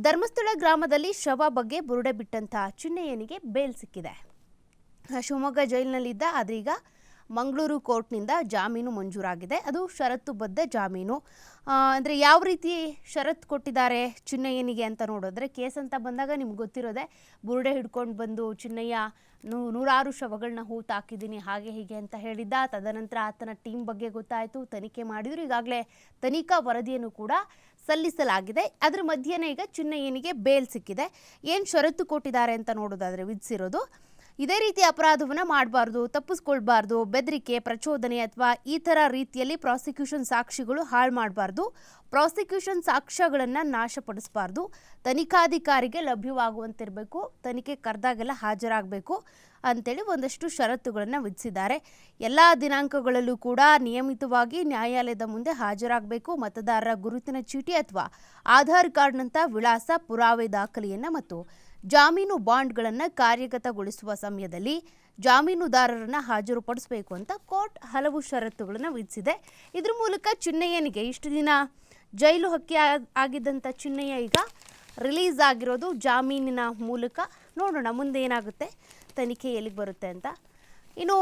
ಧರ್ಮಸ್ಥಳ ಗ್ರಾಮದಲ್ಲಿ ಶವ ಬಗ್ಗೆ ಬುರುಡೆ ಬಿಟ್ಟಂತಹ ಚಿನ್ನಯ್ಯನಿಗೆ ಬೇಲ್ ಸಿಕ್ಕಿದೆ. ಶಿವಮೊಗ್ಗ ಜೈಲಿನಲ್ಲಿದ್ದ ಆದ್ರೀಗ ಮಂಗಳೂರು ಕೋರ್ಟ್ನಿಂದ ಜಾಮೀನು ಮಂಜೂರಾಗಿದೆ. ಅದು ಷರತ್ತುಬದ್ಧ ಜಾಮೀನು. ಅಂದರೆ ಯಾವ ರೀತಿ ಷರತ್ತು ಕೊಟ್ಟಿದ್ದಾರೆ ಚಿನ್ನಯ್ಯನಿಗೆ ಅಂತ ನೋಡಿದ್ರೆ, ಕೇಸ್ ಅಂತ ಬಂದಾಗ ನಿಮ್ಗೆ ಗೊತ್ತಿರೋದೆ, ಬುರುಡೆ ಹಿಡ್ಕೊಂಡು ಬಂದು ಚಿನ್ನಯ್ಯ ನೂ, ನೂರಾರು ಶವಗಳನ್ನ ಹೂತಾಕಿದ್ದೀನಿ ಹಾಗೆ ಹೀಗೆ ಅಂತ ಹೇಳಿದ್ದ. ತದನಂತರ ಆತನ ಟೀಮ್ ಬಗ್ಗೆ ಗೊತ್ತಾಯಿತು, ತನಿಖೆ ಮಾಡಿದ್ರು. ಈಗಾಗಲೇ ತನಿಖಾ ವರದಿಯನ್ನು ಕೂಡ ಸಲ್ಲಿಸಲಾಗಿದೆ. ಅದರ ಮಧ್ಯೆನೇ ಈಗ ಚಿನ್ನಯ್ಯನಿಗೆ ಬೇಲ್ ಸಿಕ್ಕಿದೆ. ಏನು ಷರತ್ತು ಕೊಟ್ಟಿದ್ದಾರೆ ಅಂತ ನೋಡೋದಾದರೆ ವಿಧಿಸಿರೋದು ಇದೇ ರೀತಿ ಅಪರಾಧವನ್ನು ಮಾಡಬಾರ್ದು, ತಪ್ಪಿಸ್ಕೊಳ್ಬಾರ್ದು, ಬೆದರಿಕೆ, ಪ್ರಚೋದನೆ ಅಥವಾ ಈ ಥರ ರೀತಿಯಲ್ಲಿ ಪ್ರಾಸಿಕ್ಯೂಷನ್ ಸಾಕ್ಷಿಗಳು ಹಾಳು ಮಾಡಬಾರ್ದು. ಪ್ರಾಸಿಕ್ಯೂಷನ್ ಸಾಕ್ಷ್ಯಗಳನ್ನು ನಾಶಪಡಿಸಬಾರ್ದು. ತನಿಖಾಧಿಕಾರಿಗೆ ಲಭ್ಯವಾಗುವಂತಿರಬೇಕು. ತನಿಖೆ ಕರೆದಾಗೆಲ್ಲ ಹಾಜರಾಗಬೇಕು ಅಂತೇಳಿ ಒಂದಷ್ಟು ಷರತ್ತುಗಳನ್ನು ವಿಧಿಸಿದ್ದಾರೆ. ಎಲ್ಲ ದಿನಾಂಕಗಳಲ್ಲೂ ಕೂಡ ನಿಯಮಿತವಾಗಿ ನ್ಯಾಯಾಲಯದ ಮುಂದೆ ಹಾಜರಾಗಬೇಕು. ಮತದಾರರ ಗುರುತಿನ ಚೀಟಿ ಅಥವಾ ಆಧಾರ್ ಕಾರ್ಡ್ನಂಥ ವಿಳಾಸ, ಪುರಾವೆ ದಾಖಲೆಯನ್ನು ಮತ್ತು ಜಾಮೀನು ಬಾಂಡ್ಗಳನ್ನು ಕಾರ್ಯಗತಗೊಳಿಸುವ ಸಮಯದಲ್ಲಿ ಜಾಮೀನುದಾರರನ್ನ ಹಾಜರುಪಡಿಸಬೇಕು ಅಂತ ಕೋರ್ಟ್ ಹಲವು ಷರತ್ತುಗಳನ್ನು ವಿಧಿಸಿದೆ. ಇದ್ರ ಮೂಲಕ ಚಿನ್ನಯ್ಯನಿಗೆ ಇಷ್ಟು ದಿನ ಜೈಲು ಹಕ್ಕಿ ಆಗ್- ಆಗಿದ್ದಂಥ ಚಿನ್ನಯ್ಯ ಈಗ ರಿಲೀಸ್ ಆಗಿರೋದು ಜಾಮೀನಿನ ಮೂಲಕ. ನೋಡೋಣ ಮುಂದೆ ಏನಾಗುತ್ತೆ, ತನಿಖೆ ಎಲ್ಲಿಗೆ ಬರುತ್ತೆ ಅಂತ. ಇನ್ನು